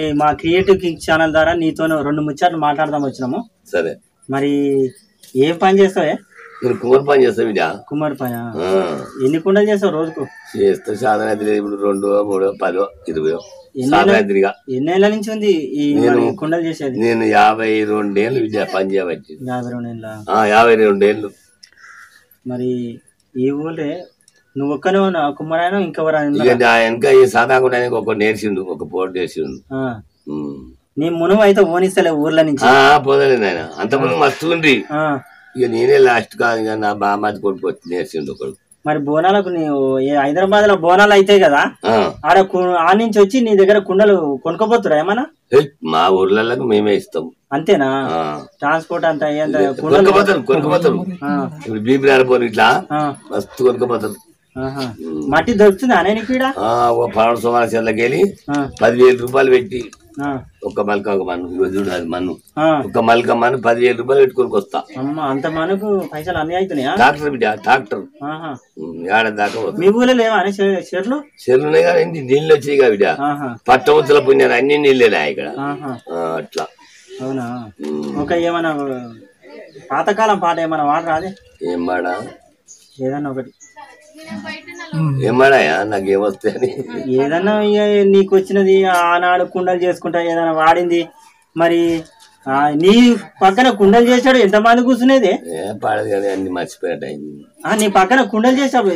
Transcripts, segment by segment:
మరి మా creative king channel ద్వారా నీతో రెండు ముచ్చట్లు మాట్లాడదాం వచ్చినాము. సరే. మరి ఏం పని చేస్తావే? నేను కుమార్ పని చేస్తా బిడ్డ కుమార్ పని? ఎన్ని కుండలు చేస్తావు రోజుకు? చేస్తే సాధన ఇప్పుడు రెండో మూడో పదో ఇరవయో. ఎన్ని సాధనగా ఎన్నేళ్ళ నుంచి ఉంది ఈ కుండలు చేసేది? నేను యాభై రెండేళ్ళు విద్య పని చేయబట్టి యాభై రెండు ఏళ్ళ ఆ, యాభై రెండేళ్ళు. మరి ఈ ఊళ్ళే నువ్వు ఒక్కనే ఉన్నా కుమారాయన ఇంకెవరైనా ఇక నా వెనక ఈ సాధాకుండా ఒక నేర్చిండు ఒక పోటీ నేర్చిండు. నీ మునువు అయితే ఓనిస్తలే ఊర్ల నుంచి. ఆ, పోదలేదు ఆయన అంతకుముందు మస్తు ఉంది ఆ. ఇక నేనే లాస్ట్ కాదు ఇక నా బామ్మది కొడుకు వచ్చి నేర్చిండు ఒకడు. మరి బోనాలకు నీవు హైదరాబాద్లో బోనాలు అవుతాయి కదా ఆ, ఆడ కు- ఆ నుంచి వచ్చి నీ దగ్గర కుండలు కొనుక్కోపోతురా ఏమన్నా? ఏయ్, మా ఊర్లలో మేమే ఇస్తాం. అంతేనా? ఆ. ట్రాన్స్పోర్ట్ అంతా అయ్యేంత కుండలు కొనుక్కపోతారు కొనుక్కపోతారు ఇప్పుడు బీబీ ఆడిపోరు ఇట్లా ఆ, మస్తు కొనుక్కపోతారు. మట్టి దొరుకుతుందా? ఆ, ఓ వెళ్ళి ఆ. పదివేలు రూపాయలు పెట్టి ఆ, ఒక్క మల్క ఒక మన్ను ఇగో చూడు అది మన్ను. ఒక మల్క మన్ను పదివేలు రూపాయలు పెట్టుకొని వస్తా అమ్మ అంత మనకు పైసలు అన్ని అవుతున్నాయా డాక్టర్ బిడ్డ డాక్టర్. ఏడ దాకా మీ ఊళ్ళో లేవా అనే చె- చెట్లు చెరువునే కానీ నీళ్ళు వచ్చాయి కదా బిడ్డ. పట్టవతుల పుణ్యాలు అన్ని నీళ్ళేనా ఇక్కడ. అట్లా. అవునా? ఒక ఏమన్నా పాతకాలం పాట ఏమన్నా వాడరా అదే ఏం మాడా ఏదన్నా ఒకటి. ఏం మాడాయా నాకేమొస్తే అని ఏదన్నా ఇక నీకు వచ్చినది ఆనాడు కుండలు చేసుకుంటా ఏదైనా వాడింది మరి ఆ, నీ పక్కన కుండలు చేశాడు ఎంతమంది కూర్చునేది? ఏ పాడదు కానీ అన్ని ఆ, నీ పక్కన కుండలు చేసాడు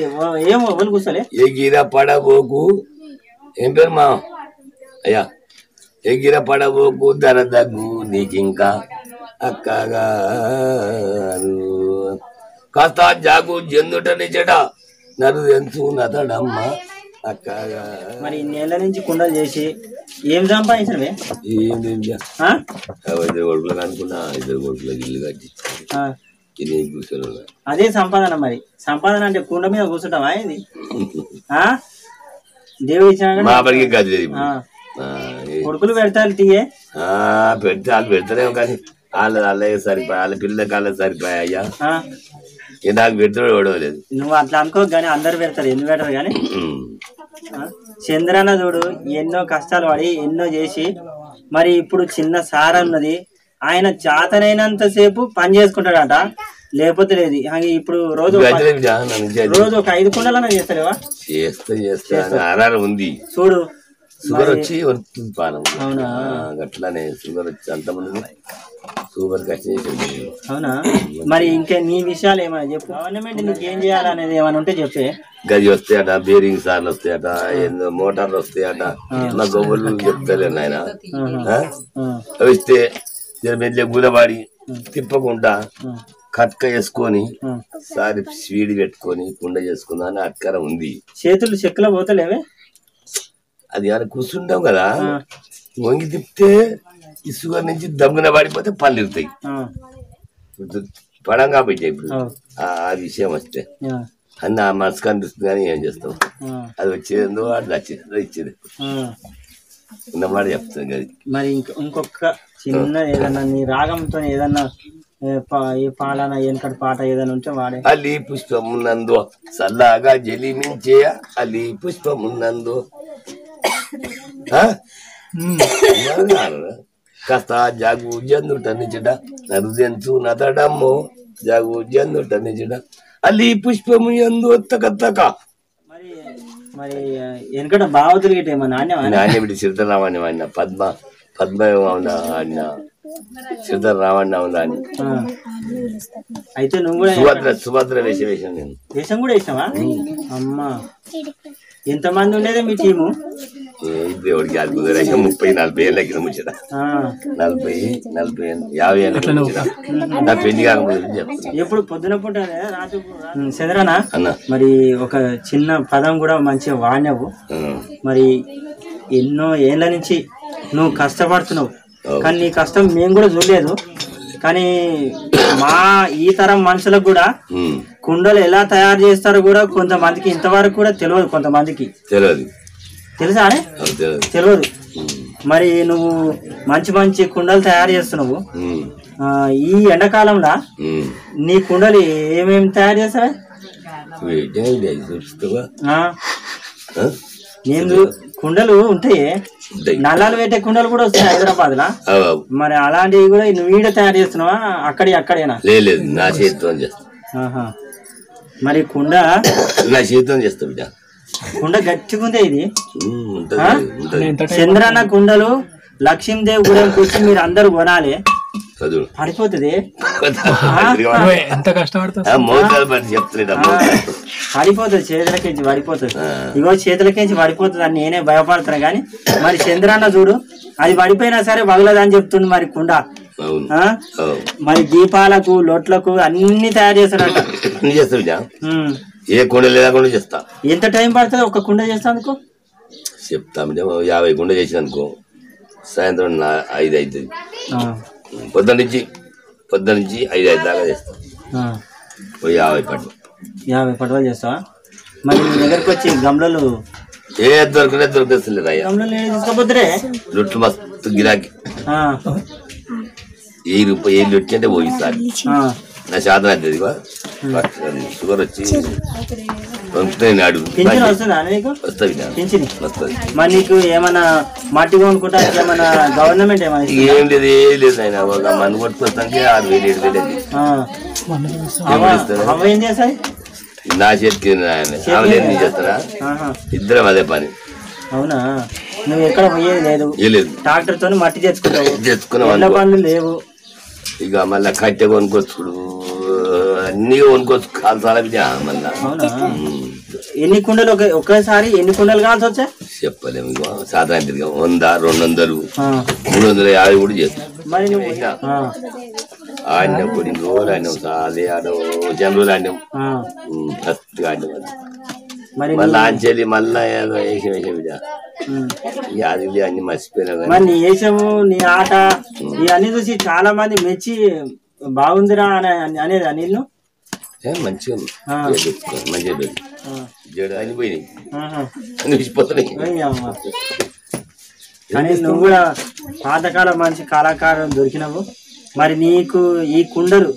ఏం ఎవరు కూర్చోలే? ఏ గీర పడబోకు? ఏం పేరు మా? అయ్యా. ఏ గీర పడబోకు? ధర దగ్గు నీకింకా అక్కగా కాస్త జాగు జందుట నిజట నరు ఎంచు నతడమ్మ అక్కగా మరి ఇన్నేళ్ళ నుంచి కుండలు చేసి ఏం సంపాదించడమే కొడుకులకు అనుకున్నా ఇద్దరు కొడుకులకు ఇల్లు కట్టి ఆ, ఇది కూర్చొని ఉన్నా. అదే సంపాదన మరి. సంపాదన అంటే కుండ మీద కూర్చుంటావా ఇది ఆ? దేవుడు ఇచ్చిన మా అప్పటికి గది కొడుకులు పెడతారు తీయే ఆ, పెడితే వాళ్ళు పెడతారేమో కానీ వాళ్ళ వాళ్ళే సరిపోయా వాళ్ళ పిల్లలకి వాళ్ళకి సరిపోయా అయ్యా? నాకు పెడతాడు ఓడవలేదు నువ్వు అట్లా అనుకో కానీ అందరు పెడతారు ఎందుకు పెడతారు కానీ? ఆ? చంద్రన్న చూడు ఎన్నో కష్టాలు పడి ఎన్నో చేసి మరి ఇప్పుడు చిన్న సార ఉన్నది ఆయన చేతనైనంత సేపు పని చేసుకుంటాడట. లేకపోతే లేదు. ఇప్పుడు రోజు రోజు ఒక ఐదు కుండలన్నా చేస్తారేవా చేస్తా చేస్తా. ఉంది. చూడు షుగర్ వచ్చి పానం అవునా? ఆ, గట్లానే షుగర్ వచ్చి అంతమంది షుగర్ కచ్చి చేసింది. అవునా? మరి ఇంకా నీ విషయాలు ఏమైనా చెప్పు? గవర్నమెంట్ నీకు ఏం చేయాలనేది ఏమైనా ఉంటే చెప్పే. గది వస్తాయట బేరింగ్ సార్లు వస్తాయట ఏందో మోటార్లు వస్తాయట మా గొవ్వలు చెప్తలే నాయన. ఆ? ఆ, అవి ఇస్తే మెల్లె గులబాడి తిప్పకుండా కట్క వేసుకొని. సారి స్వీడ్ పెట్టుకొని కుండ చేసుకుందా అని అక్కర ఉంది. చేతులు చెక్కులో పోతలేవే? అది అని కూర్చుంటాం కదా. వంగి తిప్పితే షుగర్ నుంచి దమ్మున పడిపోతే పళ్ళు ఇరుతాయి. ఆ, ఇప్పుడు పడం కాబట్టి ఇప్పుడు ఆ, విషయం వస్తే. అన్న ఆ మనసు కనిపిస్తుంది కానీ ఏం చేస్తాం? ఆ, అది వచ్చేదో అది వచ్చేదో ఇచ్చేది. ఉన్నమాట చెప్తాను అది మరి ఇంక ఇంకొక చిన్న ఏదన్నా నీ రాగంతో ఏదన్నా పాలన వెనకటి పాట ఏదైనా ఉంటే వాడే. అలి పుష్పమున్నందు సల్లాగా జలిమించే అలి పుష్పమున్నందు? కాస్త జాగు జందుట నిజడ నరుదెంచు నతడమ్మో జాగు జందుట నిజడ అలి పుష్పము ఎందు తక తక మరి వెనకట నాణ్య బిడ్డ సిద్ధరామణ్య ఆయన పద్మ పద్మ అవునా ఆయన సిద్ధరామణ్య అవునా అని. అయితే నువ్వు కూడా సుభద్ర సుభద్ర వేషం వేసాను నేను దేశం కూడా వేసినావా అమ్మా ఎంతమంది ఉండేదే మీ టీము? దేవుడికి అది కుదరక ముప్పై నలభై ఏళ్ళ కింద ముచ్చట. నలభై నలభై యాభై ఏళ్ళ నా పెళ్ళి కాకముందు ఎప్పుడు పొద్దున పూట చంద్రనా? మరి ఒక చిన్న పదం కూడా మంచిగా వాడినావు. మరి ఎన్నో ఏళ్ళ నుంచి నువ్వు కష్టపడుతున్నావు. కానీ నీ కష్టం మేము కూడా చూడలేదు. కానీ మా ఈ తరం మనుషులకు కూడా కుండలు ఎలా తయారు చేస్తారో కూడా కొంతమందికి ఇంతవరకు కూడా తెలియదు కొంతమందికి. తెలియదు. తెలుసా తెలియదు. మరి నువ్వు మంచి మంచి కుండలు తయారు చేస్తున్నావు. ఈ ఎండాకాలంలో. నీ కుండలు ఏమేమి తయారు చేస్తావా? నేను కుండలు ఉంటాయి. నల్లాలు పెట్టే కుండలు కూడా వస్తాయి హైదరాబాద్ లా. మరి అలాంటివి కూడా నువ్వు ఈడ తయారు చేస్తున్నావా? అక్కడి అక్కడేనా? లేదు లేదు నా చేతితో చేస్తా. మరి కుండ? నా చేతితో చేస్తా బిడ్డ. కుండ గట్టిగా ఉంది ఇది? ఉమ్, ఉంటది ఉంటది. చంద్రన్న కుండలు లక్ష్మీదేవి గురించి వచ్చి మీరు అందరు కొనాలి. చదువు పడిపోతుంది ఎంత మోతాదు పడి చెప్తున్నాడు పడిపోతుంది చేతులకించి పడిపోతుంది. ఇగో చేతులకించి పడిపోతుంది అని నేనే భయపడుతున్నా కానీ మరి చంద్రన్న చూడు అది పడిపోయినా సరే వగలదని చెప్తుంది మరి కుండ. అవును. ఆ? అవును. మరి దీపాలకు లొట్లకు అన్ని తయారు చేస్తారంట అన్ని చేస్తా. ఏ కొండ లేకుండా చేస్తా? ఎంత టైం పడుతుంది ఒక్క కుండ చేస్తాందుకు చెప్తా బిడ్డ ఓ యాభై కొండ చేసిన అనుకో. సాయంత్రం ఐదు అవుతుంది ఆ, పొద్దున్న నుంచి పొద్దున్న నుంచి ఐదు ఐదు దాకా చేస్తా. ఓ యాభై పట్టు యాభై పడవలు చేస్తావా? మరి మీ దగ్గరకు వచ్చి గమ్లలు ఏ దొరకనే దొరికేస్తలేదు అయ్యా. గమ్లలు తీసుకోపోతురే లొట్లు మస్తు గిరాకీ. ఏ రూపాయి ఏ లొట్టి అంటే పోయిస్తారు ఆ. నా శాతం అవుతుంది షుగర్ వచ్చి పంపుతాయి నాడు వస్తుందా వస్తుంది మరి నీకు ఏమన్నా మట్టి కొనుక్కుంటా ఏమన్నా గవర్నమెంట్ ఇస్తుందా? ఏం లేదు ఏం లేదు ఆయన ఒక మన కొట్టుకొస్తానికి ఆరు వేలు ఏడు వేలు చేస్తాయి? నా చేతికి నేను చేస్తారా. ఇద్దరం అదే పని. అవునా? నువ్వు ఎక్కడ పోయేది లేదు. ట్రాక్టర్ తోని మట్టి తెచ్చుకుంటావు. తెచ్చుకున్నాం ఎడ్ల అనుకో. పనులు లేవు. ఇక మళ్ళా కట్టె కొనుక్కొచ్చుడు. అన్ని కొనుక్కొచ్చు. కాల్చాల మళ్ళా. ఎన్ని కుండలు? ఒకే ఒకేసారి ఎన్ని కుండలు కావాల్సి వచ్చా చెప్పలేము ఇక సాధారణ వంద రెండు వందలు. మూడు వందల యాభై కూడా చేస్తాం. మరి నువ్వు ఆ, ఆడినాం కొన్ని రోజులు ఆడినాం. సాలే ఆడాం జన రోజులు ఆడినాం. ఫస్ట్ ఆడినాం మళ్ళీ ఆంచెల్లి మళ్ళా ఏదో వేసి అది ఇది అన్ని మర్చిపోయినా కానీ. మరి నీ వేషము నీ ఆట ఇవన్నీ చూసి చాలా మంది మెచ్చి బాగుందిరా అని అనేది అనిల్ ఏ, మంచిగా ఉంది. ఆ. జడ పెట్టుకో, మంచిగా పెట్టు జడ అని పోయినాయి అన్ని విసిపోతున్నాయి కానీ నువ్వు కూడా పాతకాలం మంచి కళాకారం దొరికినావు. మరి నీకు ఈ కుండలు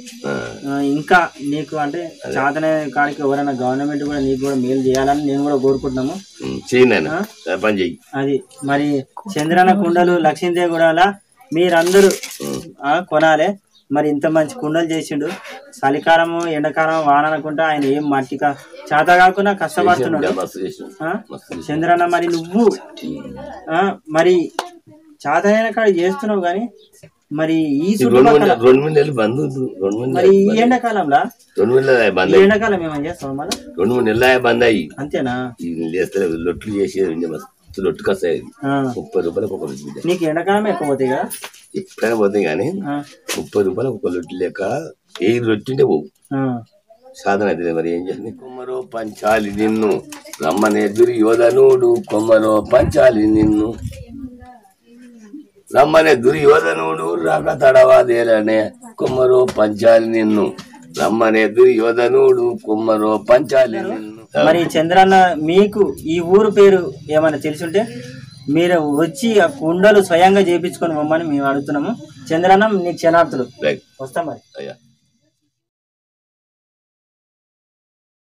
ఇంకా నీకు అంటే చాతనే కాడికి ఎవరైనా గవర్నమెంట్ కూడా నీకు కూడా మేలు చేయాలని నేను కూడా కోరుకుంటున్నాము. అది మరి చంద్రన కుండలు లక్ష్మీదేవి కూడా మీరందరూ కొనాలి. మరి ఇంత మంచి కుండలు చేసిండు. చలికాలము ఎండాకాలం వాన అనుకుంటా ఆయన ఏం మట్టిక చేత కాకుండా కష్టపడుతున్నాడు. చంద్రన్న మరి నువ్వు మరి చాతనైన కాడ చేస్తున్నావు కానీ మరి ఈ రెండు బంద్. రెండు మూడు మరి నెలలు ఈ ఎండాకాలంలో? రెండు మూడు నెలలు బంద్ ఈ అయ్యి ఎండాకాలం ఏమని చేస్తావు మళ్ళీ? రెండు మూడు నెలలు అయ్యి బంద్ అయ్యి. అంతేనా? లొట్లు మస్తు లొట్టు కస్తాయి. ముప్పై రూపాయలకు ఒక లొట్టు బిడ్డ. నీకు ఎండాకాలం ఎక్కువ పోతాయి కదా? ఎప్పుడైనా పోతాయి కానీ ముప్పై రూపాయలకు ఒక లొట్టు లేక ఏ రొట్టుంటే పోవు. సాధన అయితే మరి ఏం చేసింది కొమ్మరో పంచాలి నిన్ను. రమ్మనే దుర్యోధనుడు కొమ్మరో పంచాలి నిన్ను. రమ్మనే దుర్యోధనుడు రాక తడవాదేలనే కొమ్మరో పంచాలి నిన్ను. రమ్మనే దుర్యోధనుడు కొమ్మరో పంచాలి నిన్ను. మరి చంద్రన్న మీకు ఈ ఊరు పేరు ఏమైనా తెలుసుంటే? మీరు వచ్చి ఆ కుండలు స్వయంగా చేపించుకొని పొమ్మని మేము అడుగుతున్నాము. చంద్రన్న నీకు క్షణార్థులు. వస్తాం మరి. అయ్యా.